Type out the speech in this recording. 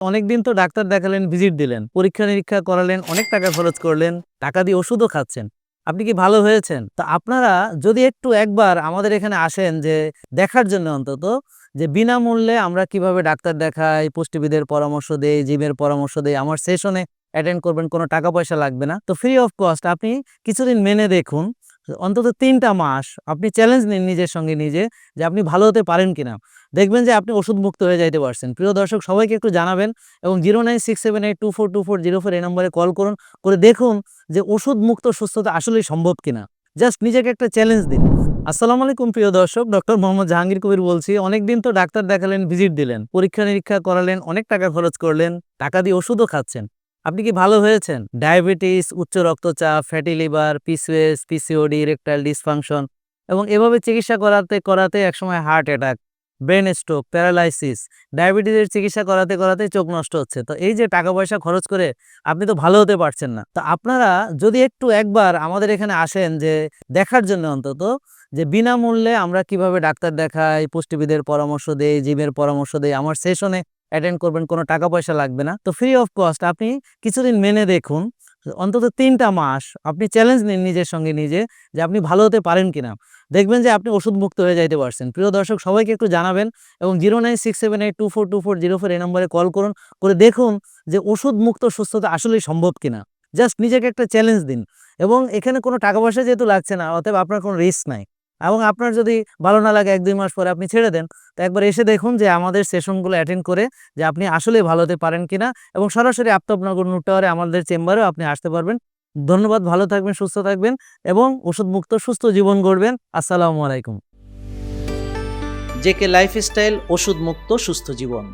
অনেকদিন তো ডাক্তার দেখালেন, ভিজিট দিলেন, পরীক্ষা নিরীক্ষা করালেন, অনেক টাকা খরচ করলেন, টাকা দিয়ে ওষুধও খাচ্ছেন। আপনি কি ভালো হয়েছেন? তো আপনারা যদি একটু একবার আমাদের এখানে আসেন যে দেখার জন্য অন্তত, যে বিনামূল্যে আমরা কীভাবে ডাক্তার দেখাই, পুষ্টিবিদের পরামর্শ দেই জিমের পরামর্শ দেই, আমার সেশনে অ্যাটেন্ড করবেন, কোনো টাকা পয়সা লাগবে না। তো ফ্রি অফ কস্ট আপনি কিছুদিন মেনে দেখুন অন্তত তিনটা মাস আপনি চ্যালেঞ্জ নিন নিজের সঙ্গে নিজে যে আপনি ভালো হতে পারেন কিনা। দেখবেন যে আপনি ওষুধ মুক্ত হয়ে যাইতে পারছেন। প্রিয় দর্শক, সবাইকে একটু জানাবেন এবং zero nine six seven eight two four two four zero four এই নম্বরে কল করুন, করে দেখুন যে ওষুধ মুক্ত সুস্থতা আসলেই সম্ভব কিনা। জাস্ট নিজেকে একটা চ্যালেঞ্জ দিন। আসসালামু আলাইকুম প্রিয় দর্শক ডক্টর মোহাম্মদ জাহাঙ্গীর কবির বলছি। অনেকদিন তো ডাক্তার দেখালেন ভিজিট দিলেন পরীক্ষা নিরীক্ষা করালেন, অনেক টাকা খরচ করলেন, টাকা দিয়ে ওষুধও খাচ্ছেন। আপনি কি ভালো হয়েছেন? ডায়াবেটিস, উচ্চ রক্তচাপ fatty liver PCS PCOD erectile dysfunction এবং এভাবে চিকিৎসা করাতে করাতে একসময় heart attack brain stroke paralysis ডায়াবেটিসের চিকিৎসা করাতে করাতে চোখ নষ্ট হচ্ছে। তো এই যে টাকা পয়সা খরচ করে আপনি তো ভালো হতে পারছেন না। তো আপনারা যদি একটু একবার আমাদের এখানে আসেন যে দেখার জন্য অন্তত যে বিনামূল্যে আমরা কীভাবে ডাক্তার দেখাই, পুষ্টিবিদের পরামর্শ দেই জিমের পরামর্শ দেই, আমার সেশনে অ্যাটেন্ড করবেন, কোনো টাকা পয়সা লাগবে না। তো ফ্রি অফ কস্ট আপনি কিছুদিন মেনে দেখুন, অন্তত তিনটা মাস আপনি চ্যালেঞ্জ নিন নিজের সঙ্গে নিজে যে আপনি ভালো হতে পারেন কিনা। দেখবেন যে আপনি ওষুধ মুক্ত হয়ে যাইতে পারছেন। প্রিয় দর্শক, সবাইকে একটু জানাবেন এবং zero nine six seven eight two four two four zero four এই নম্বরে কল করুন, করে দেখুন যে ওষুধ মুক্ত সুস্থতা আসলেই সম্ভব কিনা। জাস্ট নিজেকে একটা চ্যালেঞ্জ দিন এবং এখানে কোনো টাকা পয়সা যেহেতু লাগছে না, অতএব আপনার কোনো রিস্ক নাই। এবং আপনার যদি ভালো না লাগে এক দুই মাস পরে আপনি ছেড়ে দেন, তো একবার এসে দেখুন যে আমাদের সেশনগুলো অ্যাটেন্ড করে যে আপনি আসলেই ভালো হতে পারেন কিনা এবং সরাসরি আফতাবনগর নুর টাওয়ারে আমাদের চেম্বারেও আপনি আসতে পারবেন। ধন্যবাদ, ভালো থাকবেন, সুস্থ থাকবেন এবং ওষুধ মুক্ত সুস্থ জীবন গড়বেন। আসসালামু আলাইকুম। জেকে লাইফস্টাইল ওষুধ মুক্ত সুস্থ জীবন।